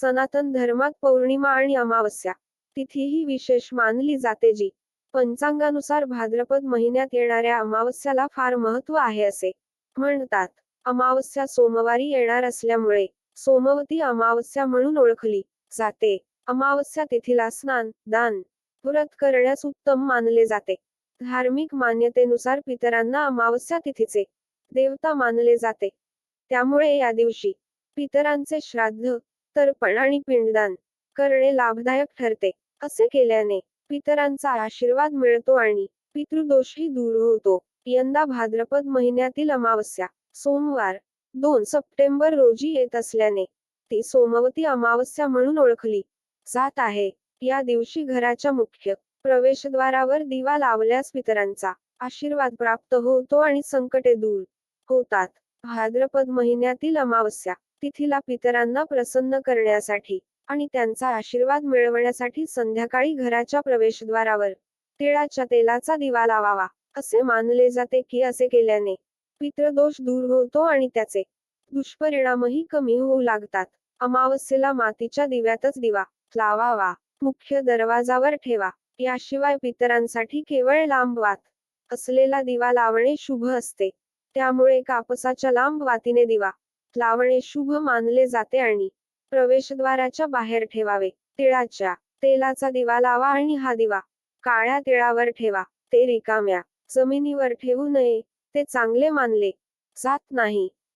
सनातन धर्मात पौर्णिमा आणि अमावस्या. तिथी ही विशेष मानली जाते जी. पंचांगानुसार भाद्रपद महिन्यात येणाऱ्या अमावस्याला फार महत्त्व आहे असे म्हणतात. अमावस्या सोमवारी येणार असल्यामुळे सोमवती अमावस्या म्हणून ओळखली जाते. अमावस्या तिथीला स्नान दान व्रत करण्यास उत्तम मानले जाते. धार्मिक मान्यतेनुसार पितरांना अमावस्या तिथीचे देवता मानले जाते. त्यामुळे या दिवशी पितरांचे श्राद्ध तर्पण आणि पिंडदान करणे लाभदायक ठरते. असे केल्याने पितरांचा आशीर्वाद मिळतो आणि पितृदोषही दूर होतो. यंदा भाद्रपद महिन्यातील अमावस्या सोमवार दोन सप्टेंबर रोजी येत असल्याने ती सोमवती अमावस्या म्हणून ओळखली जात आहे. या दिवशी घराच्या मुख्य प्रवेशद्वारावर दिवा लावल्यास पितरांचा आशीर्वाद प्राप्त होतो आणि संकटे दूर होतात. भाद्रपद महिन्यातील अमावस्या तिथीला पितरांना प्रसन्न करण्यासाठी आणि त्यांचा आशीर्वाद मिळवण्यासाठी संध्याकाळी घराच्या प्रवेशद्वारावर तिळाच्या तेलाचा दिवा लावावा असे मानले जाते की असे केल्याने पितृदोष दूर होतो आणि त्याचे दुष्परिणामही कमी होऊ लागतात. अमावस्येला मातीच्या दिव्यातच दिवा लावावा मुख्य दरवाजावर ठेवा याशिवाय पितरांसाठी केवळ लांब वात असलेला दिवा लावणे शुभ असते. त्यामुळे कापसाच्या लांब वातीने दिवा लावणे शुभ मानले जाते आणि प्रवेशद्वाराच्या बाहेर ठेवावे. तिळाच्या तेलाचा दिवा लावा आणि हा दिवा काळ्या तिळावर ठेवा. ते रिकाम्या जमिनीवर ठेवू नये. ते चांगले मानले जात नाही.